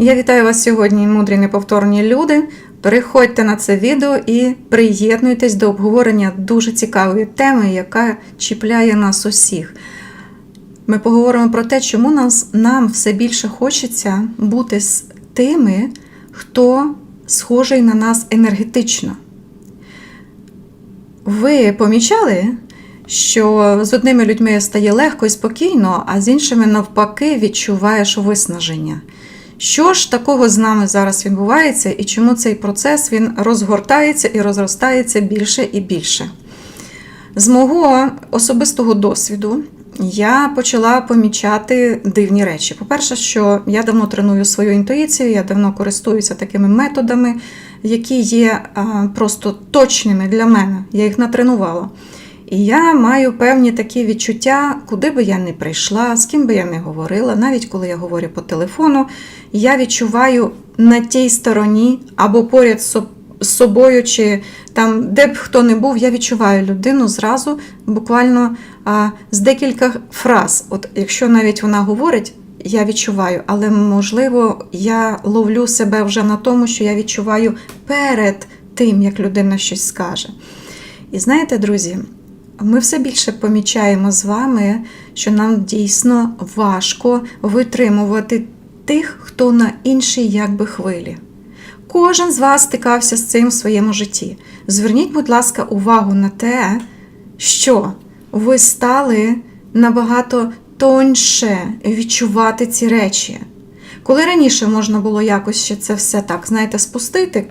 Я вітаю вас сьогодні, мудрі неповторні люди. Переходьте на це відео і приєднуйтесь до обговорення дуже цікавої теми, яка чіпляє нас усіх. Ми поговоримо про те, чому нас, нам все більше хочеться бути з тими, хто схожий на нас енергетично. Ви помічали, що з одними людьми стає легко і спокійно, а з іншими, навпаки, відчуваєш виснаження. Що ж такого з нами зараз відбувається, і чому цей процес він розгортається і розростається більше і більше? З мого особистого досвіду я почала помічати дивні речі. По-перше, що я давно треную свою інтуїцію, я давно користуюся такими методами, які є просто точними для мене. Я їх натренувала. І я маю певні такі відчуття, куди би я не прийшла, з ким би я не говорила, навіть коли я говорю по телефону, я відчуваю на тій стороні або поряд з собою, чи там, де б хто не був, я відчуваю людину зразу, буквально а, з декілька фраз. От якщо навіть вона говорить, я відчуваю, але можливо, я ловлю себе вже на тому, що я відчуваю перед тим, як людина щось скаже. І знаєте, друзі, ми все більше помічаємо з вами, що нам дійсно важко витримувати тих, хто на іншій якби хвилі. Кожен з вас стикався з цим в своєму житті. Зверніть, будь ласка, увагу на те, що ви стали набагато тоньше відчувати ці речі. Коли раніше можна було якось ще це все так, знаєте, спустити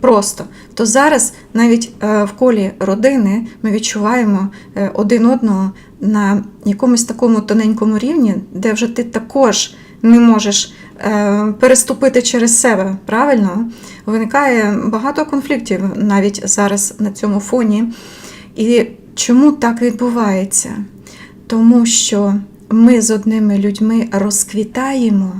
просто, то зараз навіть е, в колі родини ми відчуваємо е, один одного на якомусь такому тоненькому рівні, де вже ти також не можеш е, переступити через себе. Правильно? Виникає багато конфліктів навіть зараз на цьому фоні. І чому так відбувається? Тому що ми з одними людьми розквітаємо,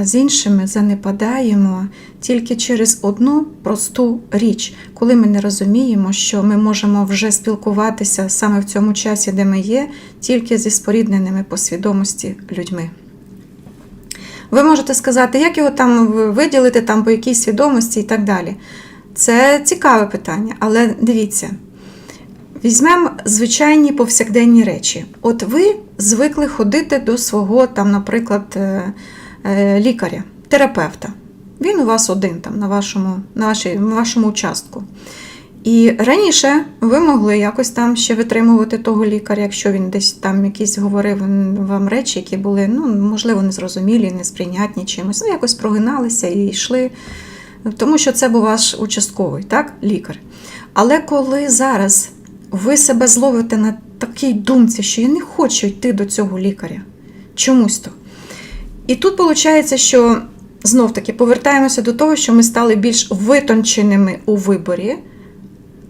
а з іншими занепадаємо тільки через одну просту річ, коли ми не розуміємо, що ми можемо вже спілкуватися саме в цьому часі, де ми є, тільки зі спорідненими по свідомості людьми. Ви можете сказати, як його там виділити там по якійсь свідомості і так далі. Це цікаве питання, але дивіться. Візьмемо звичайні повсякденні речі. От ви звикли ходити до свого, там, наприклад, е, лікаря, терапевта. Він у вас один там на вашому, на вашій, на вашому участку. І раніше ви могли якось там ще витримувати того лікаря, якщо він десь там якісь говорив вам речі, які були, ну, можливо, незрозумілі, несприйнятні чимось. Ну, якось прогиналися і йшли, тому що це був ваш участковий, так, лікар. Але коли зараз ви себе зловите на такій думці, що я не хочу йти до цього лікаря, чомусь то. І тут виходить, що знов таки повертаємося до того, що ми стали більш витонченими у виборі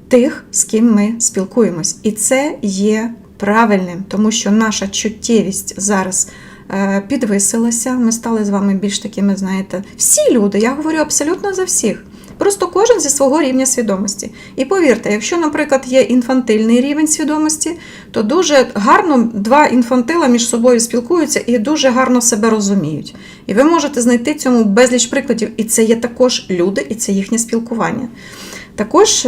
тих, з ким ми спілкуємось. І це є правильним, тому що наша чуттєвість зараз е, підвисилася. Ми стали з вами більш такими, знаєте, всі люди, я говорю абсолютно за всіх. Просто кожен зі свого рівня свідомості. І повірте, якщо, наприклад, є інфантильний рівень свідомості, то дуже гарно два інфантила між собою спілкуються і дуже гарно себе розуміють. І ви можете знайти цьому безліч прикладів, і це є також люди, і це їхнє спілкування. Також.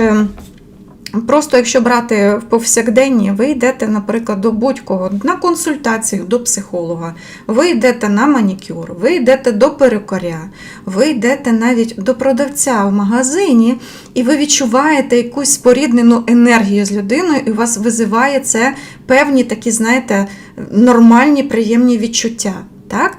Просто якщо брати в повсякденні, ви йдете, наприклад, до будь-кого на консультацію до психолога, ви йдете на манікюр, ви йдете до перукаря, ви йдете навіть до продавця в магазині, і ви відчуваєте якусь споріднену енергію з людиною, і у вас визиває це певні такі, знаєте, нормальні, приємні відчуття. Так?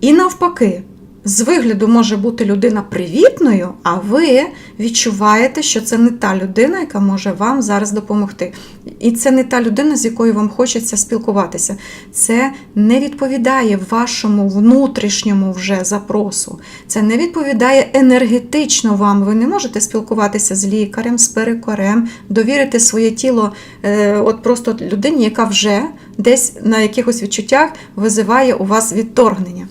І навпаки. З вигляду може бути людина привітною, а ви відчуваєте, що це не та людина, яка може вам зараз допомогти. І це не та людина, з якою вам хочеться спілкуватися. Це не відповідає вашому внутрішньому вже запросу. Це не відповідає енергетично вам. Ви не можете спілкуватися з лікарем, з перекорем, довірити своє тіло е, от просто людині, яка вже десь на якихось відчуттях визиває у вас відторгнення.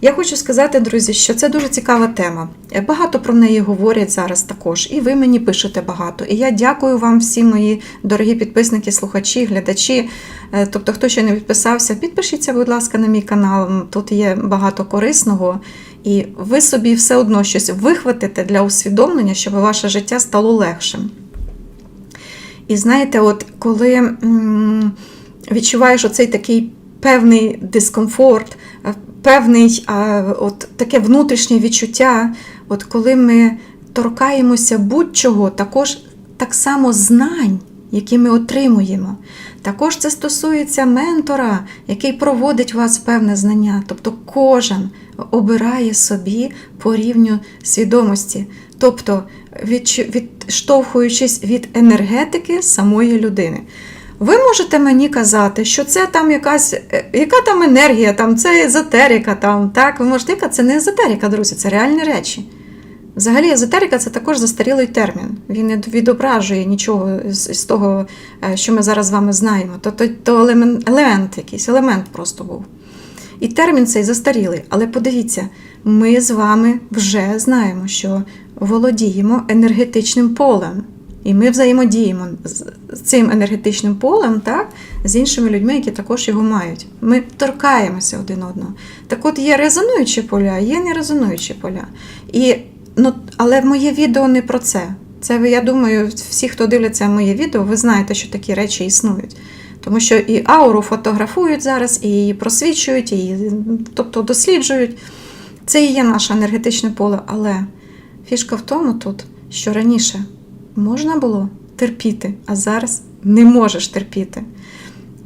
Я хочу сказати, друзі, що це дуже цікава тема. Багато про неї говорять зараз також, і ви мені пишете багато. І я дякую вам, всі мої дорогі підписники, слухачі, глядачі. Е, Тобто, хто ще не підписався, підпишіться, будь ласка, на мій канал. Тут є багато корисного. І ви собі все одно щось вихватите для усвідомлення, щоб ваше життя стало легшим. І знаєте, от коли відчуваєш оцей такий певний дискомфорт, е, певний от таке внутрішнє відчуття, от коли ми торкаємося будь-чого, також так само знань, які ми отримуємо. Також це стосується ментора, який проводить у вас певне знання. Тобто кожен обирає собі по рівню свідомості. Тобто, відштовхуючись від енергетики самої людини. Ви можете мені казати, що це там якась, е, яка там енергія, там це езотерика, там, так? Ви можете казати, це не езотерика, друзі, це реальні речі. Взагалі, езотерика це також застарілий термін. Він не відображує нічого з, того, е, що ми зараз з вами знаємо. То, то, то елемент, елемент якийсь, елемент просто був. І термін цей застарілий. Але подивіться, ми з вами вже знаємо, що володіємо енергетичним полем. І ми взаємодіємо з цим енергетичним полем, так, з іншими людьми, які також його мають. Ми торкаємося один одного. Так от є резонуючі поля, є нерезонуючі поля. І, ну, але моє відео не про це. Це ви, я думаю, всі, хто дивляться моє відео, ви знаєте, що такі речі існують. Тому що і ауру фотографують зараз, і її просвічують, і її, тобто досліджують. Це і є наше енергетичне поле. Але фішка в тому тут, що раніше можна було терпіти, а зараз не можеш терпіти.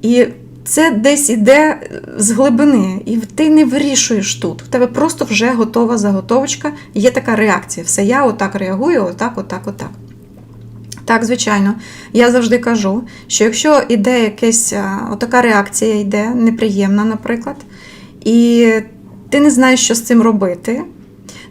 І це десь іде з глибини, і ти не вирішуєш тут. В тебе просто вже готова заготовочка, є така реакція. Все, я отак реагую, отак, отак, отак. Так, звичайно, я завжди кажу, що якщо йде якась а, отака реакція, йде неприємна, наприклад, і ти не знаєш, що з цим робити,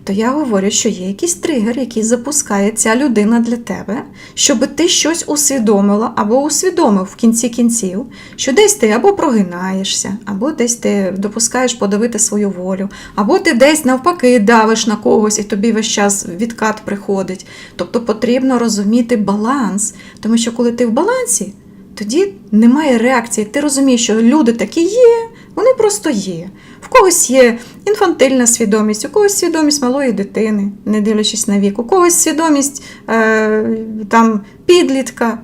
то я говорю, що є якийсь тригер, який запускає ця людина для тебе, щоб ти щось усвідомила або усвідомив в кінці кінців, що десь ти або прогинаєшся, або десь ти допускаєш подавити свою волю, або ти десь навпаки давиш на когось, і тобі весь час відкат приходить. Тобто потрібно розуміти баланс, тому що коли ти в балансі, тоді немає реакції. Ти розумієш, що люди такі є, вони просто є. В когось є інфантильна свідомість, у когось свідомість малої дитини, не дивлячись на вік, у когось свідомість е, там, підлітка.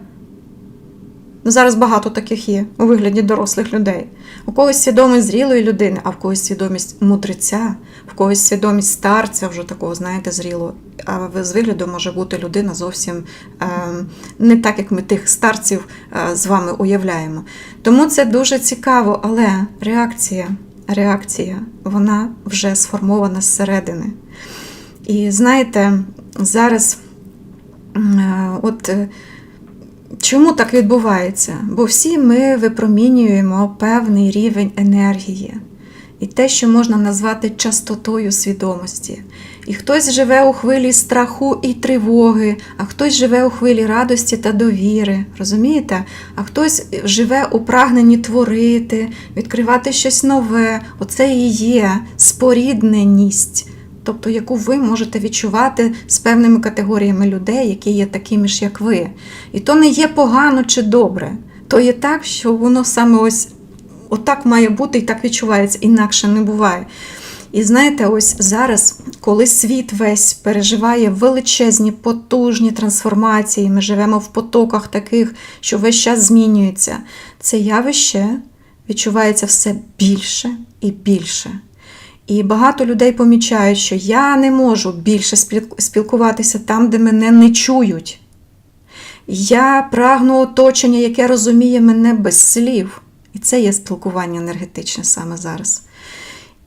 Ну, Зараз багато таких є у вигляді дорослих людей. У когось свідомість зрілої людини, а в когось свідомість мудреця, в когось свідомість старця, вже такого, знаєте, зрілого. А з вигляду може бути людина зовсім е, не так, як ми тих старців е, з вами уявляємо. Тому це дуже цікаво, але реакція, реакція, вона вже сформована зсередини. І знаєте, зараз е, от. е, Чому так відбувається? Бо всі ми випромінюємо певний рівень енергії і те, що можна назвати частотою свідомості. І хтось живе у хвилі страху і тривоги, а хтось живе у хвилі радості та довіри, розумієте? А хтось живе у прагненні творити, відкривати щось нове. Оце і є спорідненість тобто яку ви можете відчувати з певними категоріями людей, які є такими ж, як ви. І то не є погано чи добре, то є так, що воно саме ось отак має бути і так відчувається, інакше не буває. І знаєте, ось зараз, коли світ весь переживає величезні, потужні трансформації, ми живемо в потоках таких, що весь час змінюється, це явище відчувається все більше і більше. І багато людей помічають, що я не можу більше спілкуватися там, де мене не чують. Я прагну оточення, яке розуміє мене без слів. І це є спілкування енергетичне саме зараз.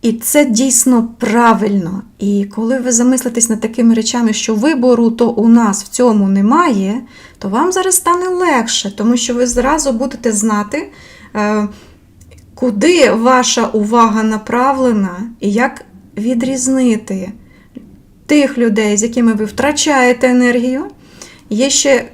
І це дійсно правильно. І коли ви замислитесь над такими речами, що вибору то у нас в цьому немає, то вам зараз стане легше, тому що ви зразу будете знати, е, куди ваша увага направлена і як відрізнити тих людей, з якими ви втрачаєте енергію. Є ще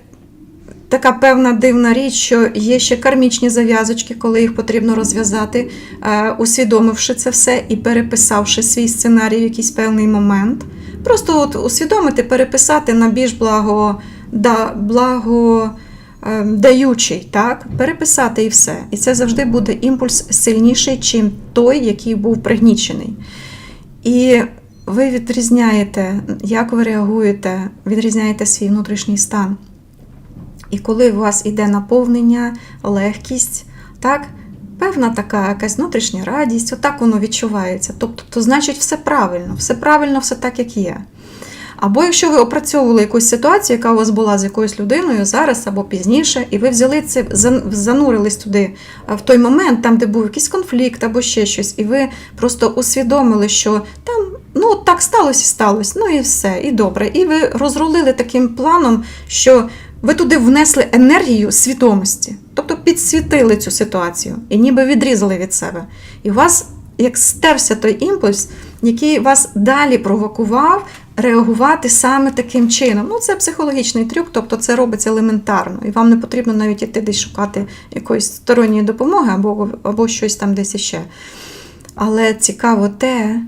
така певна дивна річ, що є ще кармічні зав'язочки, коли їх потрібно розв'язати, е, усвідомивши це все і переписавши свій сценарій в якийсь певний момент. Просто от усвідомити, переписати на більш благо, да, благо е, даючий, так? переписати і все. І це завжди буде імпульс сильніший, чим той, який був пригнічений. І ви відрізняєте, як ви реагуєте, відрізняєте свій внутрішній стан. І коли у вас іде наповнення, легкість, так, певна така якась внутрішня радість, отак воно відчувається. Тобто, то значить, все правильно, все правильно, все так, як є. Або якщо ви опрацьовували якусь ситуацію, яка у вас була з якоюсь людиною зараз або пізніше, і ви взяли це, занурились туди в той момент, там, де був якийсь конфлікт або ще щось, і ви просто усвідомили, що там ну так сталося і сталося, ну і все, і добре. І ви розрулили таким планом, що ви туди внесли енергію свідомості, тобто підсвітили цю ситуацію і ніби відрізали від себе. І у вас як стерся той імпульс, який вас далі провокував реагувати саме таким чином. Ну, це психологічний трюк, тобто це робиться елементарно, і вам не потрібно навіть іти десь шукати якоїсь сторонньої допомоги або, або щось там десь іще. Але цікаво те,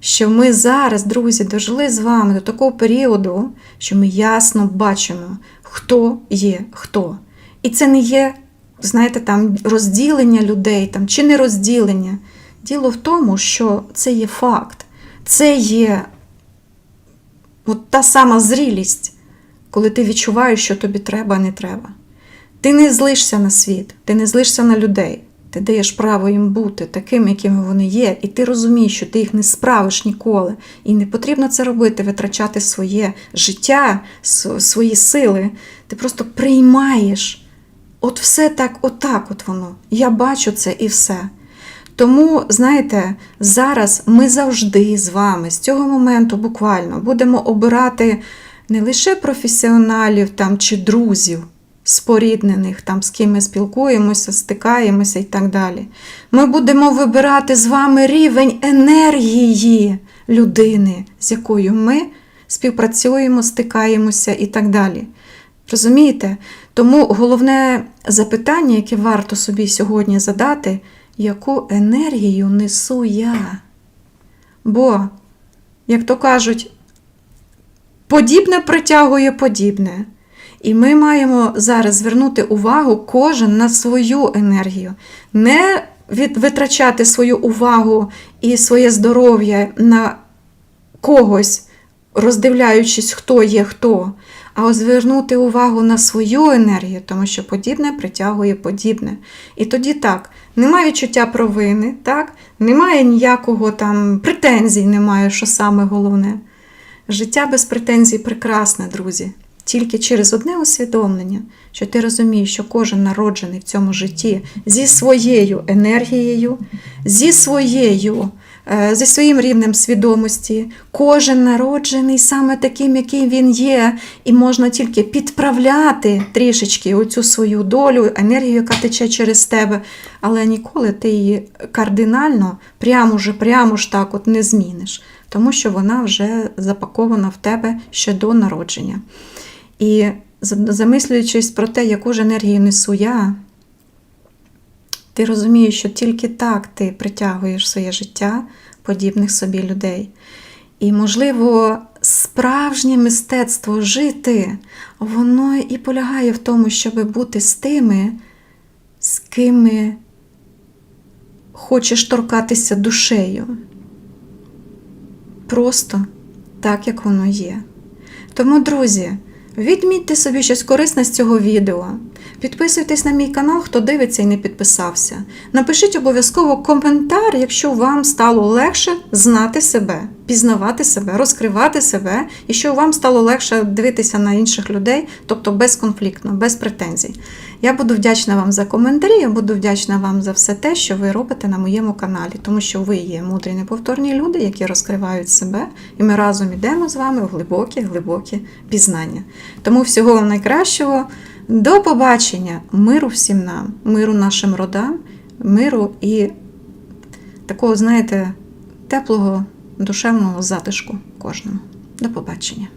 що ми зараз, друзі, дожили з вами до такого періоду, що ми ясно бачимо, хто є хто. І це не є, знаєте, там розділення людей там, чи не розділення. Діло в тому, що це є факт, це є от та сама зрілість, коли ти відчуваєш, що тобі треба, а не треба. Ти не злишся на світ, ти не злишся на людей. Ти даєш право їм бути такими, якими вони є, і ти розумієш, що ти їх не справиш ніколи. І не потрібно це робити, витрачати своє життя, свої сили. Ти просто приймаєш. От все так, отак от воно. Я бачу це і все. Тому, знаєте, зараз ми завжди з вами, з цього моменту буквально, будемо обирати не лише професіоналів там, чи друзів споріднених, там, з ким ми спілкуємося, стикаємося і так далі. Ми будемо вибирати з вами рівень енергії людини, з якою ми співпрацюємо, стикаємося і так далі. Розумієте? Тому головне запитання, яке варто собі сьогодні задати, яку енергію несу я? Бо, як то кажуть, подібне притягує подібне. І ми маємо зараз звернути увагу кожен на свою енергію, не витрачати свою увагу і своє здоров'я на когось, роздивляючись, хто є хто, а звернути увагу на свою енергію, тому що подібне притягує подібне. І тоді так, немає відчуття провини, так? немає ніякого там претензій, немає, що саме головне. Життя без претензій прекрасне, друзі. Тільки через одне усвідомлення, що ти розумієш, що кожен народжений в цьому житті зі своєю енергією, зі своєю, е, зі своїм рівнем свідомості, кожен народжений саме таким, який він є, і можна тільки підправляти трішечки оцю свою долю, енергію, яка тече через тебе, але ніколи ти її кардинально, прямо ж, прямо ж так от не зміниш, тому що вона вже запакована в тебе ще до народження. І замислюючись про те, яку ж енергію несу я, ти розумієш, що тільки так ти притягуєш своє життя подібних собі людей. І, можливо, справжнє мистецтво жити, воно і полягає в тому, щоб бути з тими, з ким хочеш торкатися душею. Просто так, як воно є. Тому, друзі, відмітьте собі щось корисне з цього відео. Підписуйтесь на мій канал, хто дивиться і не підписався. Напишіть обов'язково коментар, якщо вам стало легше знати себе, пізнавати себе, розкривати себе, і що вам стало легше дивитися на інших людей, тобто безконфліктно, без претензій. Я буду вдячна вам за коментарі, я буду вдячна вам за все те, що ви робите на моєму каналі, тому що ви є мудрі неповторні люди, які розкривають себе, і ми разом йдемо з вами в глибокі, глибокі пізнання. Тому всього вам найкращого. До побачення, миру всім нам, миру нашим родам, миру і такого, знаєте, теплого душевного затишку кожному. До побачення.